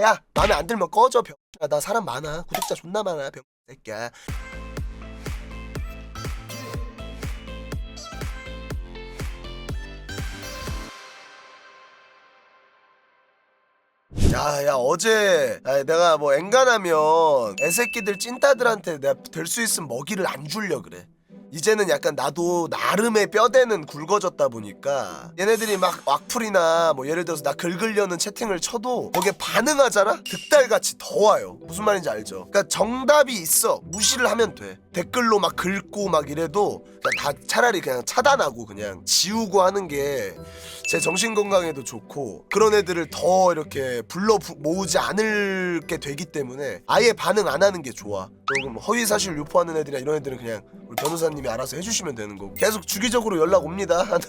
야 마음에 안 들면 꺼져 병신아 나 사람 많아. 구독자 존나 많아 병 새끼야. 야 야 어제 야, 내가 뭐 엔간하면 애새끼들 찐따들한테 내가 될 수 있으면 먹이를 안 줄려 그래 이제는 약간 나도 나름의 뼈대는 굵어졌다 보니까 얘네들이 막 왁풀이나 뭐 예를 들어서 나 긁으려는 채팅을 쳐도 거기에 반응하잖아? 득달같이 더 와요 무슨 말인지 알죠? 그러니까 정답이 있어 무시를 하면 돼 댓글로 막 긁고 막 이래도 다 차라리 그냥 차단하고 그냥 지우고 하는 게 제 정신 건강에도 좋고 그런 애들을 더 이렇게 불러 부- 모으지 않을 게 되기 때문에 아예 반응 안 하는 게 좋아. 조금 허위 사실 유포하는 애들이나 이런 애들은 그냥 우리 변호사님이 알아서 해주시면 되는 거고 계속 주기적으로 연락 옵니다. 한,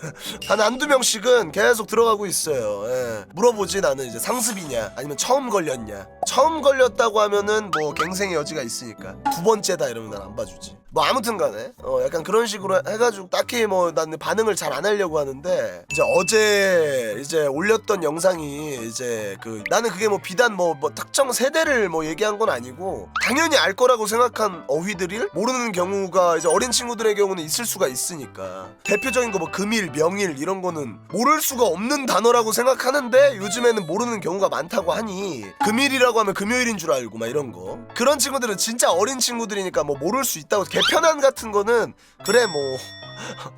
한 한두 명씩은 계속 들어가고 있어요. 예. 물어보지 나는 이제 상습이냐 아니면 처음 걸렸냐. 처음 걸렸다고 하면은 뭐 갱생의 여지가 있으니까 두 번째다 이러면 난 안 봐주지. 뭐 아무튼 간에 어 약간 그런 식으로 해가지고 딱히 뭐 나는 반응을 잘 안 하려고 하는데 이제 어제 이제 올렸던 영상이 이제 그 나는 그게 뭐 비단 뭐, 뭐 특정 세대를 뭐 얘기한 건 아니고 당연히 알 거라고 생각한 어휘들을 모르는 경우가 이제 어린 친구들의 경우는 있을 수가 있으니까 대표적인 거 뭐 금일 명일 이런 거는 모를 수가 없는 단어라고 생각하는데 요즘에는 모르는 경우가 많다고 하니 금일이라고 하면 금요일인 줄 알고 막 이런 거. 그런 친구들은 진짜 어린 친구들이니까 뭐 모를 수 있 다고. 개편안 같은 거는 그래 뭐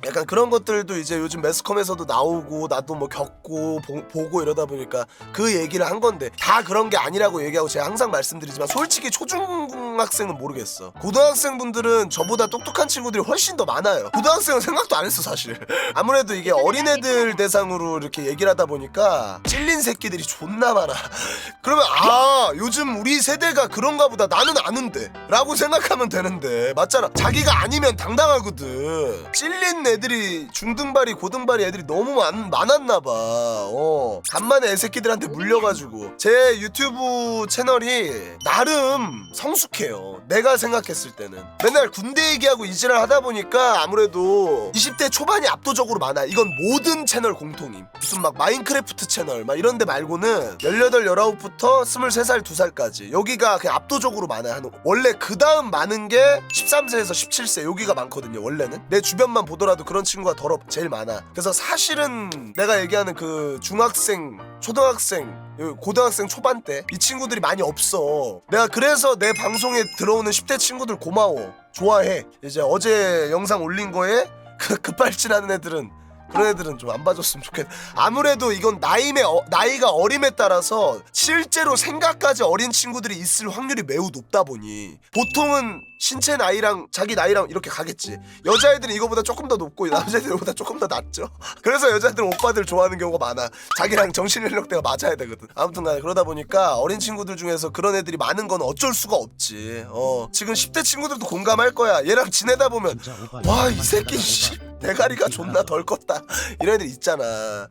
약간 그런 것들도 이제 요즘 매스컴에서도 나오고 나도 뭐 겪고 보, 고 이러다 보니까 그 얘기를 한 건데 다 그런 게 아니라고 얘기하고 제가 항상 말씀드리지만 솔직히 초중학생은 모르겠어. 고등학생 분들은 저보다 똑똑한 친구들이 훨씬 더 많아요. 고등학생은 생각도 안 했어 사실. 아무래도 이게 어린애들 대상으로 이렇게 얘기를 하다 보니까 찔린 새끼들이 존나 많아. 그러면 아 요즘 우리 세대가 그런가 보다. 나는 아는데. 라고 생각하면 되는데. 맞잖아. 자기가 아니면 당당하거든. 찔린 애들이 중등발이 고등발이 애들이 너무 많, 많았나 봐. 어. 간만에 애새끼들한테 물려가지고. 제 유튜브 채널이 나름 성숙해요. 내가 생각했을 때는. 맨날 군대 얘기하고 이지랄 하다 보니까 아무래도 20대 초반이 압도적으로 많아. 이건 모든 채널 공통임. 무슨 막 마인크래프트 채널 막 이런 데 말고는 18, 19부터 23살, 2살까지. 여기가 그냥 압도적으로 많아요. 한 원래 그 다음 많은 게 13세에서 17세. 여기가 많거든요 원래는. 내 주변만 보더라도 그런 친구가 더러 제일 많아. 그래서 사실은 내가 얘기하는 그 중학생 초등학생 요 고등학생 초반 때 이 친구들이 많이 없어. 내가 그래서 내 방송에 들어오는 10대 친구들 고마워. 좋아해. 이제 어제 영상 올린 거에 그 급발진하는 애들은 그런 애들은 좀 안 봐줬으면 좋겠. 아무래도 이건 나이의 어, 나이가 어림에 따라서 실제로 생각까지 어린 친구들이 있을 확률이 매우 높다 보니 보통은 신체 나이랑 자기 나이랑 이렇게 가겠지. 여자애들은 이거보다 조금 더 높고 남자애들보다 조금 더 낮죠. 그래서 여자애들은 오빠들 좋아하는 경우가 많아. 자기랑 정신 연령대가 맞아야 되거든. 아무튼 간에 그러다 보니까 어린 친구들 중에서 그런 애들이 많은 건 어쩔 수가 없지. 어 지금 10대 친구들도 공감할 거야. 얘랑 지내다 보면 와 이 새끼 씨 대가리가 존나 덜 컸다. 이런 애들 있잖아.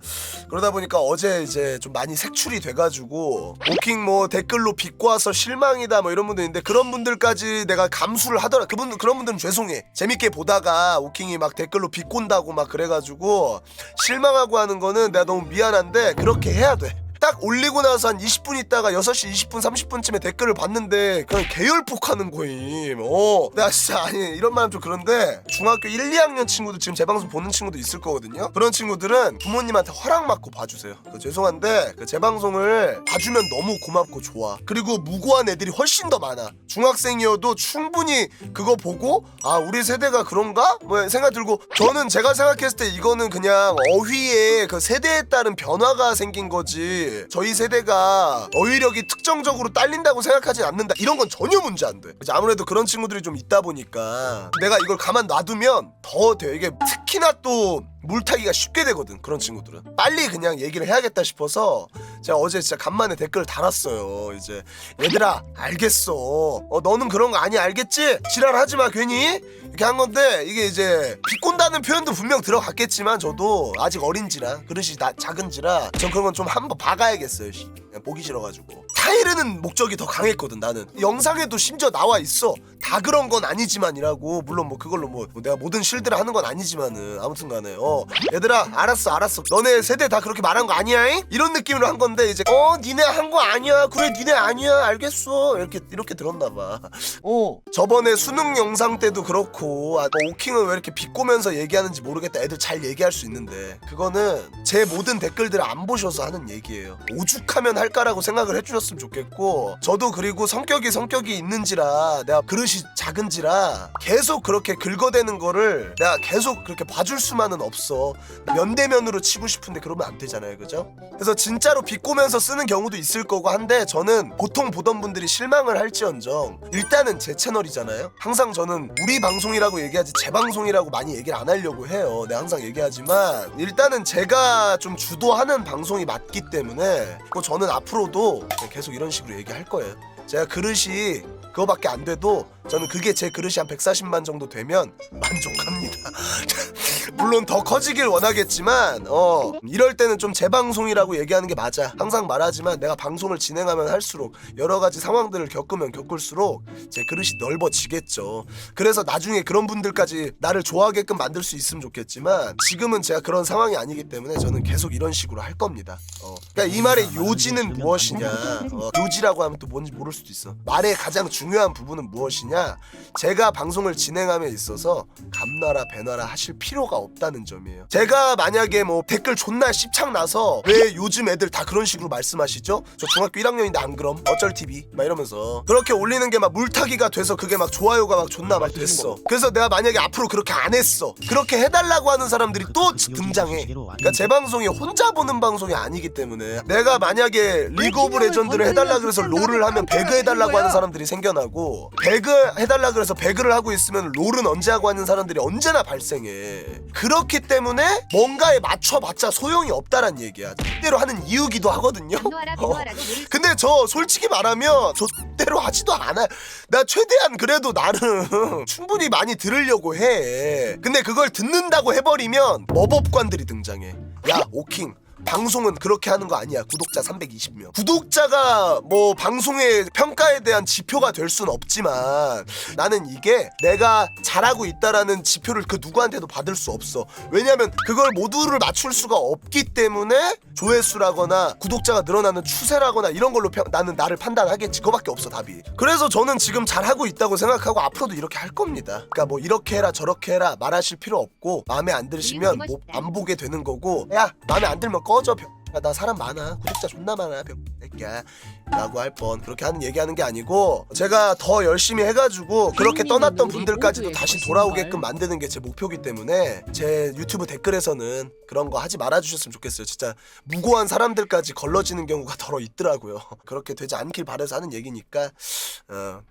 그러다 보니까 어제 이제 좀 많이 색출이 돼가지고 오킹 뭐 댓글로 비꼬 와서 실망이다 뭐 이런 분들 있는데 그런 분들까지 내가 감수를 하더라. 그분 그런 분들은 죄송해. 재밌게 보다가 오킹이 막 댓글로 비꼰다고 막 그래가지고 실망하고 하는 거는 내가 너무 미안한데 그렇게 해야 돼 딱 올리고 나서 한 20분 있다가 6시 20분 30분쯤에 댓글을 봤는데 그냥 계열폭하는 거임. 어. 내가 진짜 아니 이런 말하면 좀 그런데 중학교 1, 2학년 친구들 지금 제 방송 보는 친구도 있을 거거든요. 그런 친구들은 부모님한테 허락 받고 봐주세요. 그 죄송한데 그 제 방송을 봐주면 너무 고맙고 좋아. 그리고 무고한 애들이 훨씬 더 많아. 중학생이어도 충분히 그거 보고 아 우리 세대가 그런가? 뭐 생각 들고 저는 제가 생각했을 때 이거는 그냥 어휘의 그 세대에 따른 변화가 생긴 거지 저희 세대가 어휘력이 특정적으로 딸린다고 생각하진 않는다. 이런 건 전혀 문제 안돼. 아무래도 그런 친구들이 좀 있다 보니까 내가 이걸 가만 놔두면 더 되게 특히나 또 물타기가 쉽게 되거든 그런 친구들은. 빨리 그냥 얘기를 해야겠다 싶어서 제가 어제 진짜 간만에 댓글을 달았어요. 이제 얘들아 알겠어. 어 너는 그런 거 아니 알겠지? 지랄하지 마 괜히. 이렇게 한 건데 이게 이제 비꼰다는 표현도 분명 들어갔겠지만 저도 아직 어린지라 그릇이 나 작은지라 전 그런 건 좀 한번 봐가야겠어요 씨. 그냥 보기 싫어가지고 타이르는 목적이 더 강했거든 나는. 영상에도 심지어 나와 있어. 다 그런 건 아니지만이라고. 물론 뭐 그걸로 뭐 내가 모든 실드를 하는 건 아니지만은. 아무튼간에 어. 얘들아 알았어 알았어. 너네 세대 다 그렇게 말한 거 아니야 잉? 이런 느낌으로 한 건데 이제 어 니네 한 거 아니야. 그래 니네 아니야. 알겠어. 이렇게 이렇게 들었나 봐. 어. 저번에 수능 영상 때도 그렇고 아, 뭐 오킹은 왜 이렇게 비꼬면서 얘기하는지 모르겠다. 애들 잘 얘기할 수 있는데. 그거는 제 모든 댓글들을 안 보셔서 하는 얘기예요. 오죽하면 할까라고 생각을 해주셨 으면 좋겠고 저도 그리고 성격이 성격이 있는지라 내가 그릇이 작은지라 계속 그렇게 긁어대는 거를 내가 계속 그렇게 봐줄 수만은 없어. 면대면으로 치고 싶은데 그러면 안 되잖아요. 그죠? 그래서 진짜로 비꼬면서 쓰는 경우도 있을 거고 한데 저는 보통 보던 분들이 실망을 할지언정 일단은 제 채널이잖아요. 항상 저는 우리 방송이라고 얘기하지 제 방송이라고 많이 얘기를 안 하려고 해요. 내가 항상 얘기하지만 일단은 제가 좀 주도하는 방송이 맞기 때문에 뭐 저는 앞으로도 계속 이런 식으로 얘기할 거예요. 제가 그릇이 그거밖에 안 돼도 저는 그게 제 그릇이 한 140만 정도 되면 만족합니다 물론 더 커지길 원하겠지만 어 이럴 때는 좀 재방송이라고 얘기하는 게 맞아. 항상 말하지만 내가 방송을 진행하면 할수록 여러 가지 상황들을 겪으면 겪을수록 제 그릇이 넓어지겠죠. 그래서 나중에 그런 분들까지 나를 좋아하게끔 만들 수 있으면 좋겠지만 지금은 제가 그런 상황이 아니기 때문에 저는 계속 이런 식으로 할 겁니다. 어. 그러니까 이 말의 요지는 무엇이냐? 어, 요지라고 하면 또 뭔지 모를 수도 있어. 말의 가장 중요한 부분은 무엇이냐? 제가 방송을 진행함에 있어서 감나라 배나라 하실 필요가 없다는 점이에요. 제가 만약에 뭐 댓글 존나 씹창 나서 왜 요즘 애들 다 그런 식으로 말씀하시죠? 저 중학교 1학년인데 안 그럼 어쩔 TV 막 이러면서 그렇게 올리는 게 막 물타기가 돼서 그게 막 좋아요가 막 존나 막 됐어. 그래서 내가 만약에 앞으로 그렇게 안 했어. 그렇게 해달라고 하는 사람들이 또 등장해. 그러니까 제 방송이 혼자 보는 방송이 아니기 때문에 내가 만약에 리그 오브 레전드를 해달라 그래서 롤을 하면 배그 해달라고 하는 사람들이 생겨나고 배그 해달라 그래서 배그를 하고 있으면 롤은 언제 하고 하는 사람들이 언제나 발생해 그렇기 때문에 뭔가에 맞춰봤자 소용이 없다란 얘기야 뜻대로 하는 이유기도 하거든요 어. 근데 저 솔직히 말하면 저 대로 하지도 않아. 나 최대한 그래도 나는 충분히 많이 들으려고 해. 근데 그걸 듣는다고 해버리면 머법관들이 등장해. 야 오킹. 방송은 그렇게 하는 거 아니야. 구독자 320명. 구독자가 뭐 방송의 평가에 대한 지표가 될순 없지만 나는 이게 내가 잘하고 있다라는 지표를 그 누구한테도 받을 수 없어. 왜냐면 그걸 모두를 맞출 수가 없기 때문에 조회수라거나 구독자가 늘어나는 추세라거나 이런 걸로 평- 나는 나를 판단하겠지. 그거밖에 없어 답이. 그래서 저는 지금 잘하고 있다고 생각하고 앞으로도 이렇게 할 겁니다. 그러니까 뭐 이렇게 해라 저렇게 해라 말하실 필요 없고 마음에 안 들으시면 뭐 안 보게 되는 거고 야 마음에 안 들면 꺼져 병. 야, 나 사람 많아. 구독자 존나 많아 병. 새끼야. 라고 할 뻔. 그렇게 하는 얘기하는 게 아니고 제가 더 열심히 해가지고 그렇게 떠났던 분들까지도 다시 돌아오게끔 만드는 게 제 목표기 때문에 제 유튜브 댓글에서는 그런 거 하지 말아주셨으면 좋겠어요. 진짜 무고한 사람들까지 걸러지는 경우가 더러 있더라고요. 그렇게 되지 않길 바래서 하는 얘기니까 어.